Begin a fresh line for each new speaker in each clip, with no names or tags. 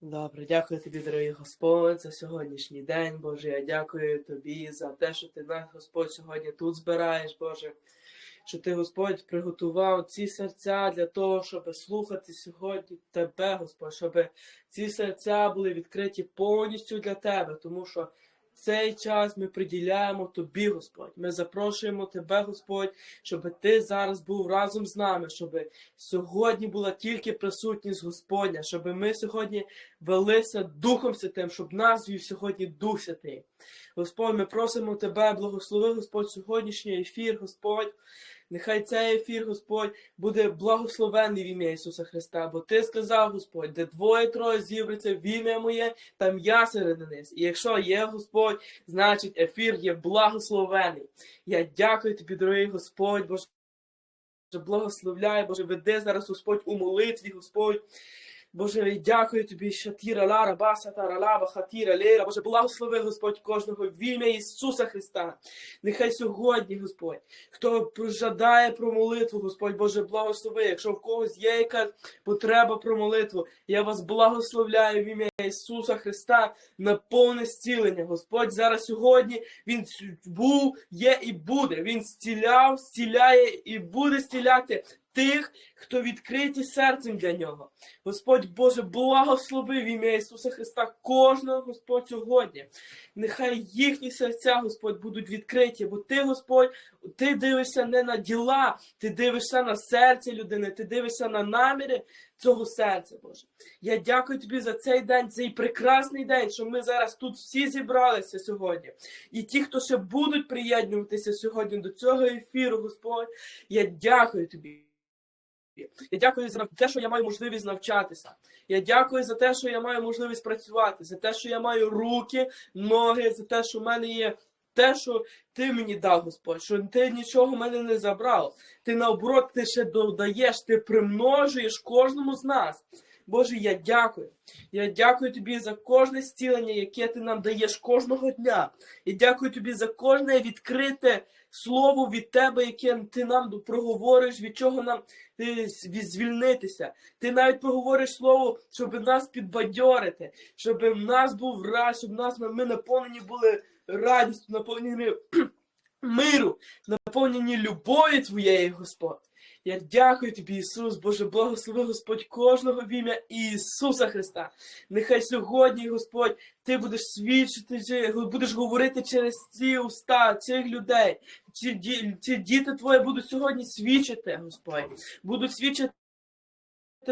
Добре, дякую тобі, дорогий Господь, за сьогоднішній день, Боже. Я дякую тобі за те, що ти нас, Господь, сьогодні тут збираєш, Боже. Що ти, Господь, приготував ці серця для того, щоб слухати сьогодні Тебе, Господь, щоб ці серця були відкриті повністю для Тебе, тому що цей час ми приділяємо Тобі, Господь. Ми запрошуємо Тебе, Господь, щоб Ти зараз був разом з нами, щоб сьогодні була тільки присутність Господня, щоб ми сьогодні велися Духом Святим, щоб нас вів сьогодні Дух Святий. Господь, ми просимо Тебе, благослови, Господь, сьогоднішній ефір, Господь. Нехай цей ефір, Господь, буде благословений в ім'я Ісуса Христа, бо Ти сказав, Господь, де двоє-троє зібраться в ім'я Моє, там я серед них. І якщо є Господь, значить ефір є благословений. Я дякую тобі, дорогий Господь, Боже. Благословляй, Боже, веди зараз Господь у молитві, Господь. Боже, я дякую тобі, що тіра лара, баса тара лава, хатіра лера. Боже, благослови Господь кожного в ім'я Ісуса Христа. Нехай сьогодні, Господь, хто жадає про молитву, Господь Боже, благослови. Якщо в когось є якась потреба про молитву, я вас благословляю в ім'я Ісуса Христа на повне зцілення. Господь зараз сьогодні Він був, є і буде. Він зціляв, зціляє і буде зціляти тих, хто відкриті серцем для нього. Господь Боже, благослови в ім'я Ісуса Христа кожного Господь сьогодні. Нехай їхні серця, Господь, будуть відкриті, бо ти, Господь, ти дивишся не на діла, ти дивишся на серце людини, ти дивишся на наміри цього серця, Боже. Я дякую тобі за цей день, цей прекрасний день, що ми зараз тут всі зібралися сьогодні. І ті, хто ще будуть приєднуватися сьогодні до цього ефіру, Господь, я дякую тобі. Я дякую за те, що я маю можливість навчатися. Я дякую за те, що я маю можливість працювати, за те, що я маю руки, ноги, за те, що в мене є те, що ти мені дав, Господь, що ти нічого мене не забрав. Ти наоборот, ти ще додаєш, ти примножуєш кожному з нас. Боже, я дякую. Я дякую тобі за кожне зцілення, яке ти нам даєш кожного дня. І дякую тобі за кожне відкрите слово від тебе, яке ти нам проговориш, від чого нам ти звільнитися. Ти навіть проговориш слово, щоб нас підбадьорити, щоб в нас був рад, щоб нас ми наповнені були радістю, наповнені миру, наповнені любов'ю твоєї, Господь. Я дякую тобі, Ісус, Боже, благослови Господь кожного в ім'я Ісуса Христа. Нехай сьогодні, Господь, ти будеш свідчити, будеш говорити через ці уста цих людей. Ці, ці діти твої будуть сьогодні свідчити, Господь, будуть свідчити.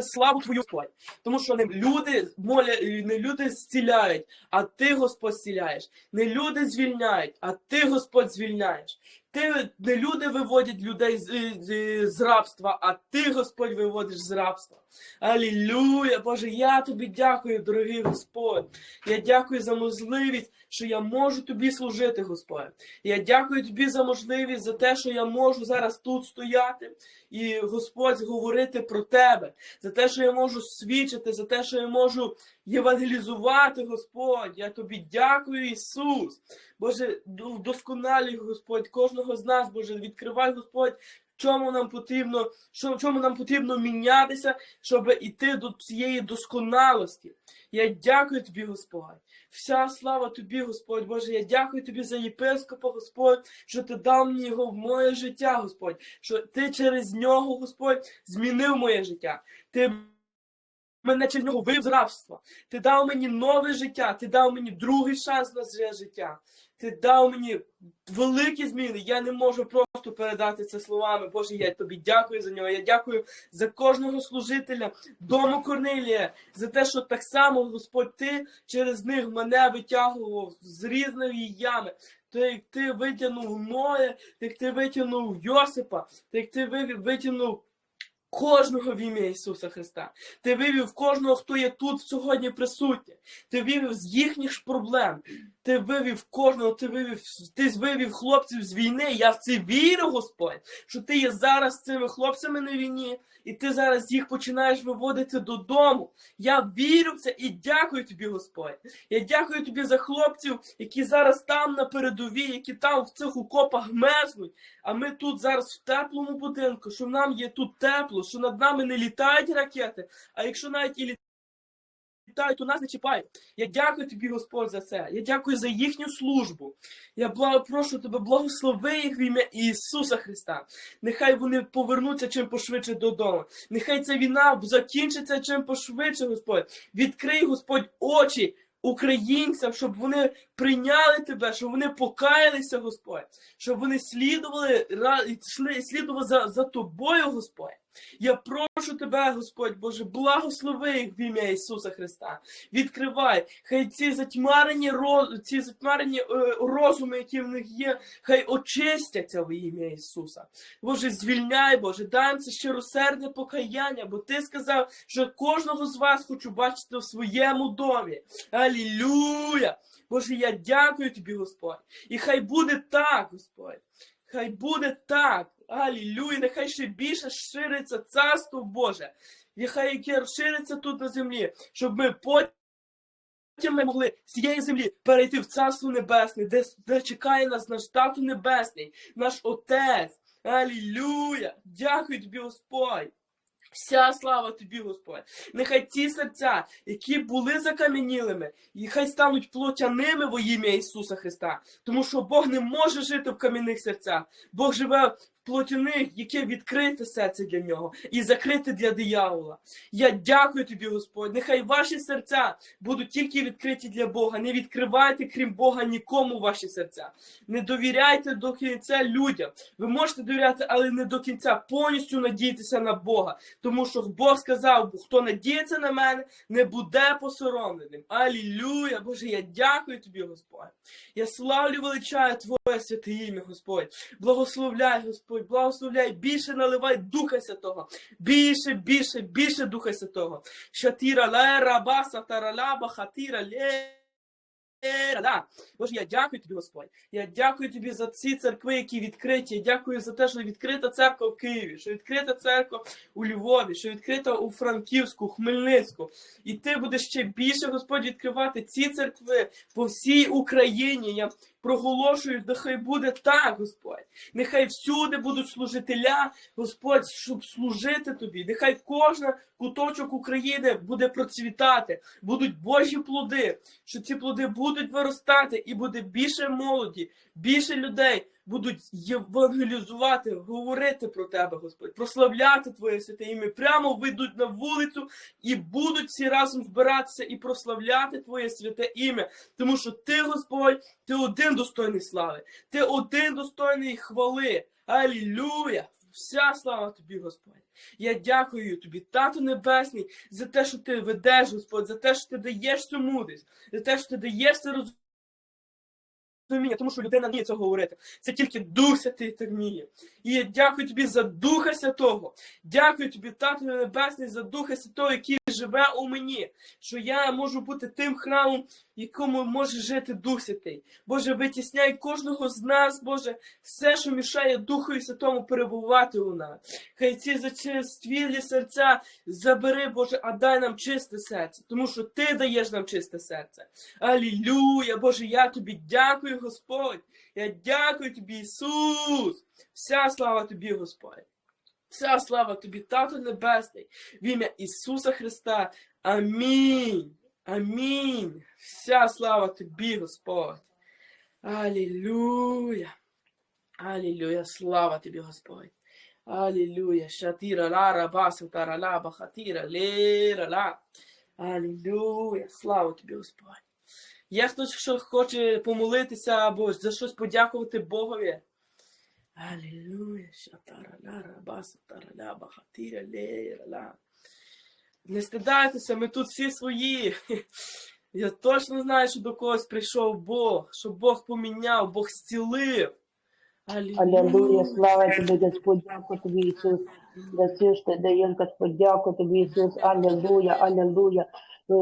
Славу твою Господь, тому що не люди моля, не люди зціляють, а ти Господь зціляєш. Не люди звільняють, а ти Господь звільняєш. Ти не люди виводять людей з, з, з рабства, а ти Господь виводиш з рабства. Алілюя! Боже, я тобі дякую, дорогий Господь. Я дякую за можливість, що я можу тобі служити, Господь. Я дякую тобі за можливість, за те, що я можу зараз тут стояти і Господь говорити про тебе, за те, що я можу свідчити, за те, що я можу євангелізувати, Господь. Я тобі дякую, Ісус. Боже, вдосконалюй, Господь, кожного з нас, Боже, відкривай, Господь. Чому нам потрібно, що, чому нам потрібно мінятися, щоб іти до цієї досконалості? Я дякую тобі, Господь. Вся слава тобі, Господь Боже. Я дякую тобі за єпископа, Господь, що ти дав мені його в моє життя, Господь, що ти через нього, Господь, змінив моє життя. Ти мене через нього вив з рабства. Ти дав мені нове життя, ти дав мені другий шанс на життя. Ти дав мені великі зміни. Я не можу просто передати це словами. Боже, я тобі дякую за нього. Я дякую за кожного служителя дому Корнилія, за те, що так само, Господь, ти через них мене витягував з різної ями. Ти як ти витягнув Ноя, як ти витягнув Йосипа, як ти витягнув Кожного в ім'я Ісуса Христа. Ти вивів кожного, хто є тут сьогодні присутній. Ти вивів з їхніх проблем. Ти вивів кожного, ти вивів, ти вивів хлопців з війни. Я в це вірю, Господь, що ти є зараз з цими хлопцями на війні, і ти зараз їх починаєш виводити додому. Я вірю в це і дякую тобі, Господь. Я дякую тобі за хлопців, які зараз там на передовій, які там в цих окопах мерзнуть. А ми тут зараз в теплому будинку, що нам є тут тепло, що над нами не літають ракети. А якщо навіть і літають, у нас не чіпають. Я дякую тобі, Господь, за це. Я дякую за їхню службу. Я благо, прошу тебе, благослови їх в ім'я Ісуса Христа. Нехай вони повернуться чим пошвидше додому. Нехай ця війна закінчиться чим пошвидше, Господь. Відкрий, Господь, очі українцям, щоб вони прийняли тебе, щоб вони покаялися, Господь, щоб вони слідували слідували за, за тобою, Господь. Я прошу тебе, Господь Боже, благослови їх в ім'я Ісуса Христа. Відкривай, хай ці затьмарені ці затьмарені е, розуми, які в них є, хай очистяться в ім'я Ісуса. Боже, звільняй, Боже, дай їм це щиросердне покаяння, бо ти сказав, що кожного з вас хочу бачити в своєму домі. Алілюя! Боже, я дякую тобі, Господь. І хай буде так, Господь. Хай буде так. Алілюя, нехай ще більше шириться царство Боже. І хай яке розшириться тут на землі, щоб ми потім ми могли з цієї землі перейти в царство небесне, де, де чекає нас наш тато небесний, наш Отець. Алілюя! Дякую тобі, Господь. Вся слава тобі, Господь. Нехай ці серця, які були закам'янілими, і хай стануть плотяними во ім'я Ісуса Христа. Тому що Бог не може жити в кам'яних серцях. Бог живе плотяних, яке відкрите серце для нього і закрите для диявола. Я дякую тобі, Господь. Нехай ваші серця будуть тільки відкриті для Бога. Не відкривайте, крім Бога, нікому ваші серця. Не довіряйте до кінця людям. Ви можете довіряти, але не до кінця. Повністю надійтеся на Бога. Тому що Бог сказав, хто надіється на мене, не буде посоромленим. Алілюя! Боже, я дякую тобі, Господь. Я славлю величаю Твоє святе ім'я, Господь. Благословляй, Господь, благословляй, більше наливай Духа Святого. Більше, більше, більше Духа Святого. Шатіра лера баса тараляба хатіра ле. Боже, я дякую тобі, Господь. Я дякую тобі за ці церкви, які відкриті. Я дякую за те, що відкрита церква в Києві, що відкрита церква у Львові, що відкрита у Франківську, Хмельницьку. І ти будеш ще більше, Господь, відкривати ці церкви по всій Україні. Я проголошую, нехай буде так, Господь. Нехай всюди будуть служителя, Господь, щоб служити тобі. Нехай кожен куточок України буде процвітати, будуть Божі плоди, що ці плоди будуть виростати, і буде більше молоді, більше людей будуть євангелізувати, говорити про тебе, Господь, прославляти Твоє святе ім'я. Прямо вийдуть на вулицю і будуть всі разом збиратися і прославляти Твоє святе ім'я. Тому що ти, Господь, ти один достойний слави, ти один достойний хвали. Алілюя! Вся слава тобі, Господь. Я дякую тобі, Тато Небесний, за те, що ти ведеш, Господь, за те, що ти даєш цю мудрість, за те, що ти даєш це розуміння, тому що людина вміє цього говорити. Це тільки Дух Святий так вміє. І я дякую тобі за Духа Святого. Дякую тобі, Тато Небесний, за Духа Святого, який живе у мені, що я можу бути тим храмом, якому може жити Дух Святий. Боже, витісняй кожного з нас, Боже, все, що мішає Духу Святому перебувати у нас. Хай ці зачерствілі серця забери, Боже, а дай нам чисте серце, тому що Ти даєш нам чисте серце. Алілюя, Боже, я тобі дякую, Господь. Я дякую тобі, Ісус. Вся слава тобі, Господь. Вся слава тобі, Тато Небесний, в ім'я Ісуса Христа. Амінь. Амінь. Вся слава тобі, Господь. Алілюя. Алілюя. Слава тобі, Господь. Алілюя. Шатіра ла рабаса тарала бахатіра лера ла. Алілюя. Слава тобі, Господь. Є хтось, що хоче помолитися або за щось подякувати Богові. Алілуя, шатараля, рабаса, тараля, бахатіря, лейраля. Не стидайтеся, ми тут всі свої. Я точно знаю, що до когось прийшов Бог, що Бог поміняв, Бог зцілив.
Аллилуйя, слава тобі, Господь, дякую тобі, Ісус, за все, що ти даєш, Господь, дякую тобі, Ісус, Аллилуйя, Аллилуйя,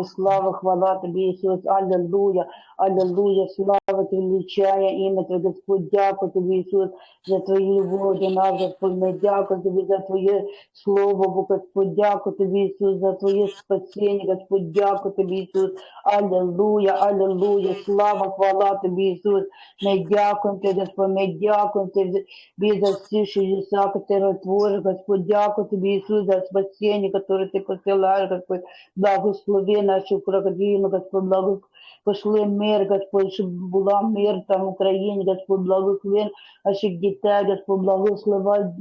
слава, хвала тобі, Ісус, Аллилуйя, Аллилуйя, слава тобі, величає ім'я Твоє, Господь, дякую тобі, Ісус, за Твої любов до нас, Господь, ми дякую тобі за Твоє Слово, Бо, Господь, дякую тобі, Ісус, за Твоє спасіння, Господь, дякую тобі, Ісус, Аллилуйя, Аллилуйя, слава, хвала тобі, Ісус, ми дякуємо Тобі, Господь, ми дякуємо Тобі за всі чудеса, які твориш, Господь, дякую Тобі, Ісус, за спасіння, яке Ти посилаєш, Господь, благослови наші в Господь, благо пошли мир, Господь, щоб була мир там в Україні, Господь, благослови наших дітей, Господь, благослови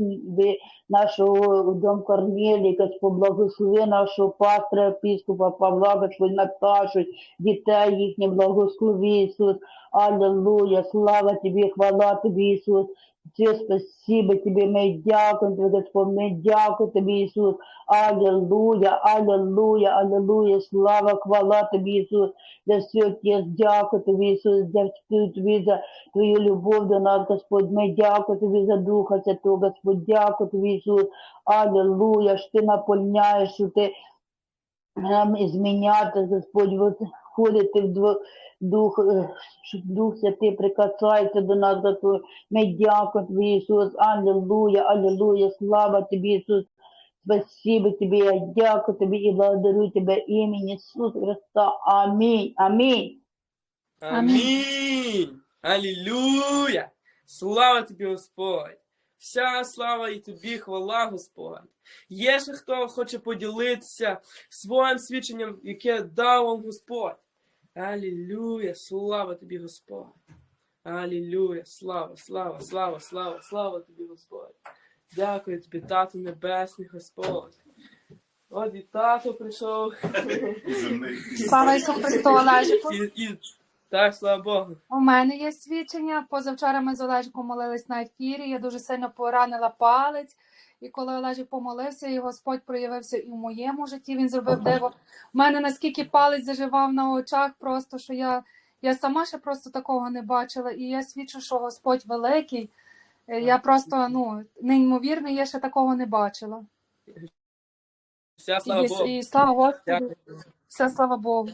нашого дом Корнелі, Господь, благослови нашого пастора, епіскопа Павла, Господь, Наташу, дітей їхніх, благослови, Ісус. Аллилуйя, слава Тобі, хвала Тобі, Ісус. Все спасибо Тебе, мы дякуємо Тобі, Господь, ми дякуємо Тобі, Ісус. Аллилуйя, аллилуйя, аллилуйя, слава, хвала Тобі, Ісус. За все Отець, дякую Тобі, Ісус, дякую Тобі за Твою любов до нас, Господь. Ми дякую Тобі за Духа Святого, Господь, дякую Тобі, Ісус. Аллилуйя, що Ти наповняєш, що Ти нам зміняти, Господь, от входити в Дух, е, щоб Дух Святий прикасається до нас. Ми дякуємо Тобі, Ісус. Аллилуйя, аллилуйя, слава Тобі, Ісус. Спасибо Тебе, я дякую Тобі і благодарю Тебе імені Ісуса Христа. Амінь, амінь.
Амінь. Алілюя. Слава тобі, Господь. Вся слава і тобі, хвала, Господь. Є ще хто хоче поділитися своїм свідченням, яке дав вам Господь. Алілюя, слава тобі, Господь. Алілюя, слава, слава, слава, слава, слава тобі, Господь. Дякую тобі, Тату Небесний, Господь. От і тато прийшов.
Слава Ісусу Христу,
і, так, слава Богу.
У мене є свідчення. Позавчора ми з Олежиком молились на ефірі. Я дуже сильно поранила палець. І коли Олежик помолився, і Господь проявився і в моєму житті, він зробив диво. У мене наскільки палець заживав на очах, просто що я, я сама ще просто такого не бачила. І я свідчу, що Господь великий. Е, Я просто ну неймовірний, я ще такого не бачила.
Вся слава
І,
Богу.
і слава Господу,
Дякую.
все слава Богу.